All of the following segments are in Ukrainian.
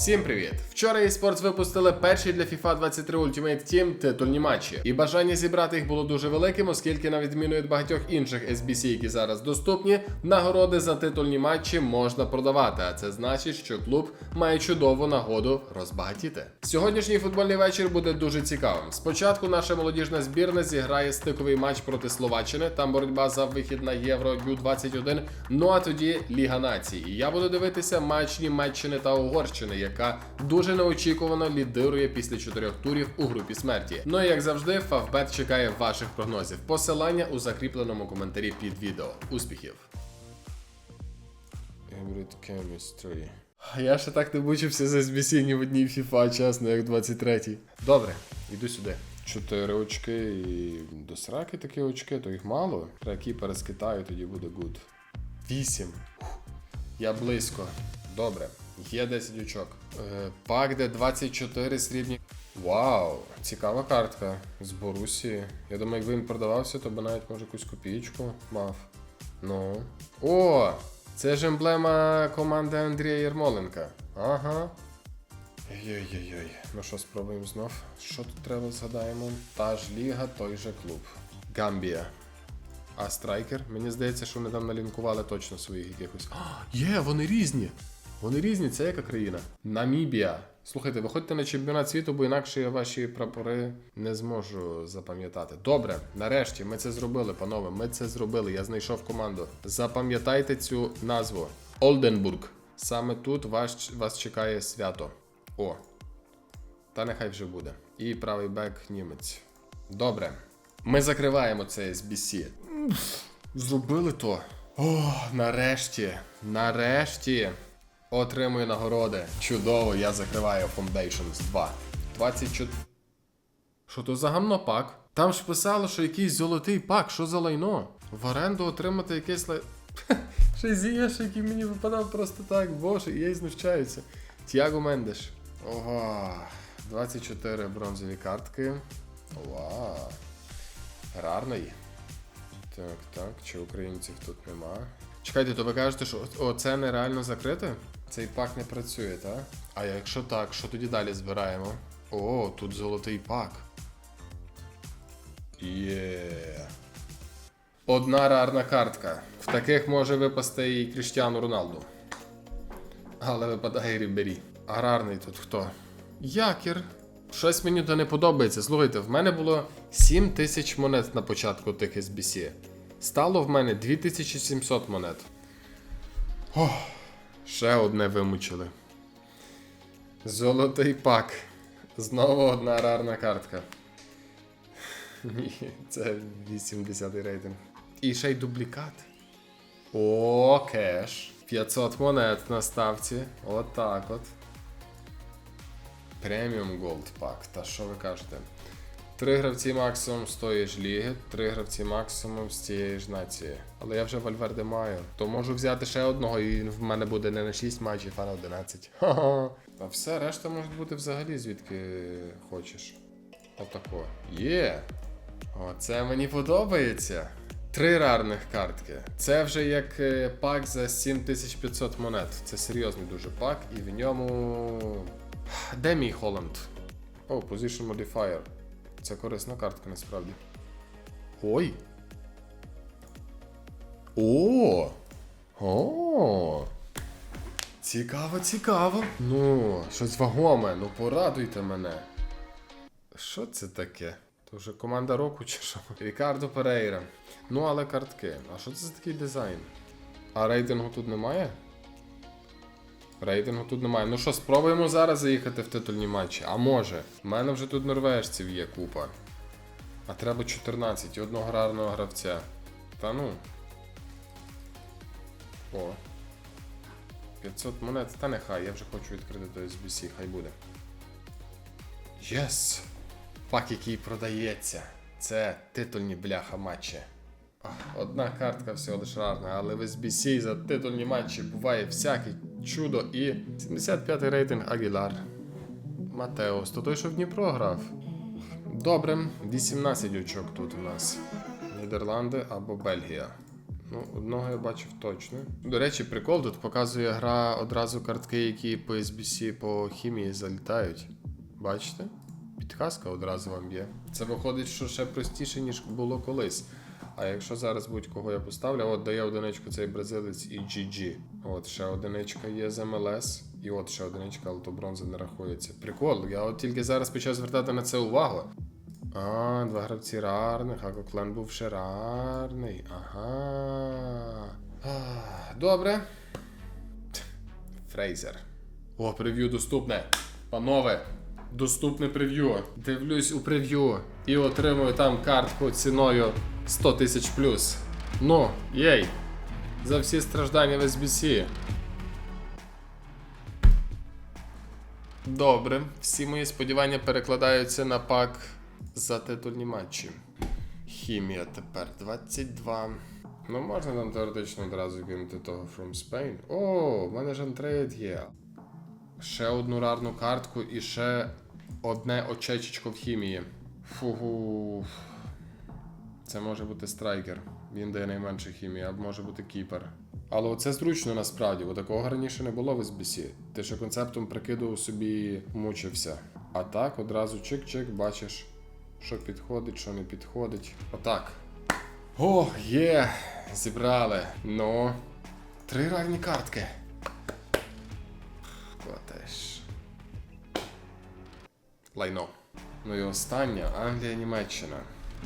Всім привіт! Вчора eSports випустили перші для FIFA 23 Ultimate Team титульні матчі, і бажання зібрати їх було дуже великим, оскільки, на відміну від багатьох інших SBC, які зараз доступні, нагороди за титульні матчі можна продавати. А це значить, що клуб має чудову нагоду розбагатіти. Сьогоднішній футбольний вечір буде дуже цікавим. Спочатку наша молодіжна збірна зіграє стиковий матч проти Словаччини. Там боротьба за вихід на Євро Ю-21. Ну а тоді Ліга Націй. І я буду дивитися матч Німеччини та Угорщини, яка дуже неочікувано лідирує після чотирьох турів у групі смерті. Ну і як завжди, Фавбет чекає ваших прогнозів. Посилання у закріпленому коментарі під відео. Успіхів! Chemistry. Я ще так не мучився з SBC ні в одній FIFA, чесно, як 23-й. Добре, йду сюди. Чотири очки і до сраки такі очки, то їх мало. Треба кіпера з Китаю, тоді буде гуд. Вісім. Я близько. Добре. Є 10 очок. Е, пак, де 24 срібні. Вау! Цікава картка з Борусії. Я думаю, якби він продавався, то би навіть може якусь копійку мав. Ну. О! Це ж емблема команди Андрія Єрмоленка. Ага. Ой-ой-ой. Ну що, спробуємо знов. Що тут треба згадаємо? Та ж ліга, той же клуб. Гамбія. А страйкер? Мені здається, що вони там налінкували точно своїх якихось. А, є, вони різні. Вони різні, це яка країна? Намібія. Слухайте, виходьте на чемпіонат світу, бо інакше я ваші прапори не зможу запам'ятати. Добре, нарешті ми це зробили, панове. Ми це зробили. Я знайшов команду. Запам'ятайте цю назву: Олденбург. Саме тут вас, вас чекає свято. О. Та нехай вже буде. І правий бек німець. Добре. Ми закриваємо це SBC. Зробили то. О, нарешті. Нарешті. Отримую нагороди. Чудово, я закриваю Foundations 2. 24. Що то за гамно пак? Там ж писало, що якийсь золотий пак, що за лайно? В оренду отримати якийсь лай. Ще зієш, який мені випадав просто так, боже, і я й знущаюся. Тіаго Мендеш. Ого. 24 бронзові картки. Вау. Рарний. Так, так, чи українців тут нема. Чекайте, то ви кажете, що о, це нереально закрите? Цей пак не працює, так? А якщо так, що тоді далі збираємо? О, тут золотий пак. Є. Одна рарна картка. В таких може випасти і Кріштіану Роналду. Але випадає Рібері. А рарний тут хто? Якір. Щось мені то не подобається. Слухайте, в мене було 7 тисяч монет на початку тих SBC. Стало в мене 2700 монет. Ох, ще одне вимучили. Золотий пак. Знову одна рарна картка. Ні, це 80 рейтинг. І ще й дублікат. О, кеш. 500 монет на ставці. Отак от. Преміум Gold пак. Та що ви кажете? Три гравці максимум з тої ж ліги, три гравці максимум з цієї ж нації. Але я вже Вальверде маю. То можу взяти ще одного, і в мене буде не на 6 матчів, а на 11. Ха-ха. А все, решта може бути взагалі звідки хочеш. Отако. Є. Оце мені подобається. Три рарних картки. Це вже як е, пак за 7500 монет. Це серйозний дуже пак, і в ньому. Де мій Холланд? О, Position Modifier. Це корисна картка насправді. Ой. О! О! Цікаво, цікаво. Ну, щось вагоме, ну порадуйте мене. Що це таке? То вже команда року чи що? Рікардо Перейра. Ну, але картки. А що це за такий дизайн? А рейтингу тут немає? Рейтингу тут немає. Ну що, спробуємо зараз заїхати в титульні матчі. А може. У мене вже тут норвежців є купа. А треба 14 і одного рарного гравця. Та ну. О. 500 монет, та нехай, я вже хочу відкрити до SBC, хай буде. Єс! Пак, який продається. Це титульні бляха матчі. Одна картка всього лиш рарна, але в SBC за титульні матчі буває всяке чудо і 75 й рейтинг Агілар. Матеос, то той, що в Дніпро грав. Добре, 18 очок тут у нас. Нідерланди або Бельгія. Ну, одного я бачив точно. До речі, прикол тут показує гра одразу картки, які по SBC по хімії залітають. Бачите? Підказка одразу вам є. Це виходить, що ще простіше, ніж було колись. А якщо зараз будь-кого я поставлю, от дає одиничку цей бразилець і GG. От ще одиничка є з МЛС, і от ще одиничка, але то бронза не рахується. Прикол, я от тільки зараз почав звертати на це увагу. А, два гравці рарних, а Коклен був ще рарний. Ага. Добре. Фрейзер. О, прев'ю доступне. Панове, доступне прев'ю. Дивлюсь у прев'ю і отримую там картку ціною 100 тисяч плюс. Ну, єй. За всі страждання в SBC. Добре, всі мої сподівання перекладаються на пак за титульні матчі. Хімія тепер 22. Ну, можна нам теоретично одразу кинути того From Spain. О, в мене ж антрейд є. Ще одну рарну картку і ще одне очечечко в хімії. Фугу. Це може бути страйкер. Він дає найменше хімії, або може бути кіпер. Але це зручно насправді, бо такого раніше не було в SBC. Ти ще концептом прикидував собі мучився. А так одразу чик-чик, бачиш, що підходить, що не підходить. Отак. О, є! Зібрали. Ну. Три рарні картки. Лайно. Ну і остання Англія, Німеччина.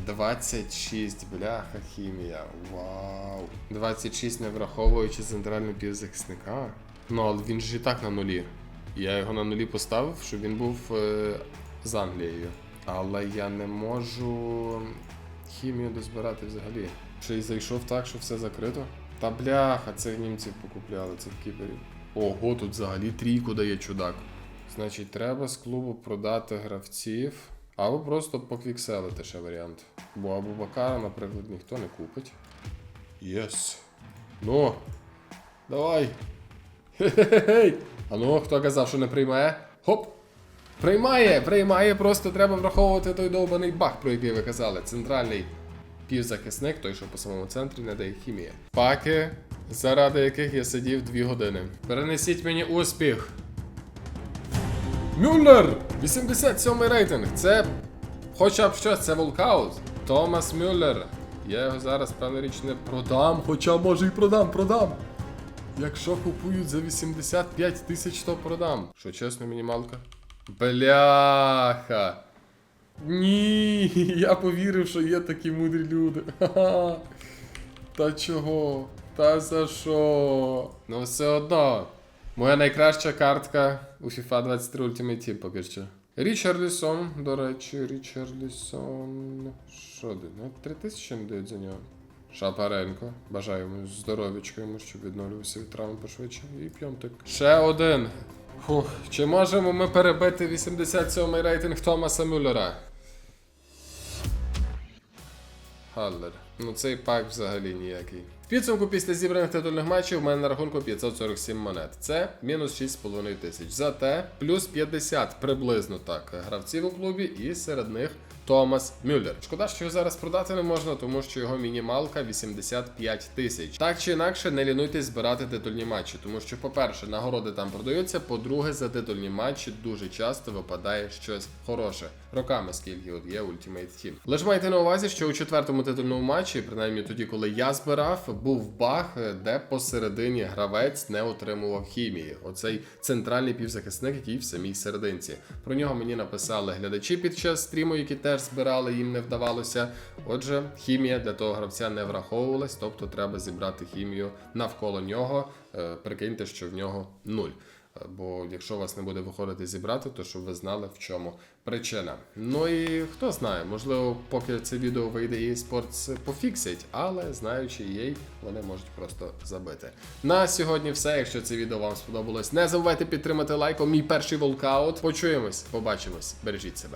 26 бляха хімія. Вау. 26 не враховуючи центрального півзахисника. Ну, але він же і так на нулі. Я його на нулі поставив, щоб він був е, з Англією. Але я не можу хімію дозбирати взагалі. Ще й зайшов так, що все закрито. Та бляха, це німці покупляли, це в кіпері. Ого, тут взагалі трійку дає чудак. Значить, треба з клубу продати гравців. Або просто поквікселити ще варіант. Бо Абу Бакара, наприклад, ніхто не купить. Єс. Ну. Давай. Хе-хе-хей. А ну, хто казав, що не приймає? Хоп! Приймає, приймає, просто треба враховувати той довбаний баг, про який ви казали. Центральний півзахисник, той, що по самому центрі не дає хімії. Паки, заради яких я сидів 2 години. Перенесіть мені успіх. Мюллер! 87 рейтинг. Це хоча б щось, це волкаут. Томас Мюллер. Я його зараз, певна річ, не продам, хоча може і продам, продам. Якщо купують за 85 тисяч, то продам. Що чесно, мінімалка? Бляха. Ні, я повірив, що є такі мудрі люди. Ха-ха. Та чого? Та за що? Ну все одно. Моя найкраща картка у FIFA 23 Ultimate Team поки що. Річарлісон, до речі, Річарлісон. Що де? Ну, 3 тисячі не дають за нього. Шапаренко. Бажаю йому здоров'ячка йому, щоб відновлювався від травм пошвидше. І п'йонтик. Ще один. Фух, чи можемо ми перебити 87-й рейтинг Томаса Мюллера? Халлер. Ну цей пак взагалі ніякий. В підсумку після зібраних титульних матчів в мене на рахунку 547 монет. Це мінус 6,5 тисяч. Зате плюс 50 приблизно так гравців у клубі, і серед них Томас Мюллер. Шкода, що його зараз продати не можна, тому що його мінімалка 85 тисяч. Так чи інакше, не лінуйтесь збирати титульні матчі, тому що, по-перше, нагороди там продаються. По-друге, за титульні матчі дуже часто випадає щось хороше. Роками скільки от є Ultimate Team. Лише майте на увазі, що у четвертому титульному матчі, принаймні тоді, коли я збирав, був баг, де посередині гравець не отримував хімії. Оцей центральний півзахисник, який в самій серединці. Про нього мені написали глядачі під час стріму, які теж збирали, їм не вдавалося. Отже, хімія для того гравця не враховувалась, тобто треба зібрати хімію навколо нього. Е, Прикиньте, що в нього нуль. Бо якщо у вас не буде виходити зібрати, то щоб ви знали, в чому причина. Ну і хто знає, можливо, поки це відео вийде і спорт пофіксять, але знаючи її, вони можуть просто забити. На сьогодні все. Якщо це відео вам сподобалось, не забувайте підтримати лайком. Мій перший волкаут. Почуємось, побачимось, бережіть себе.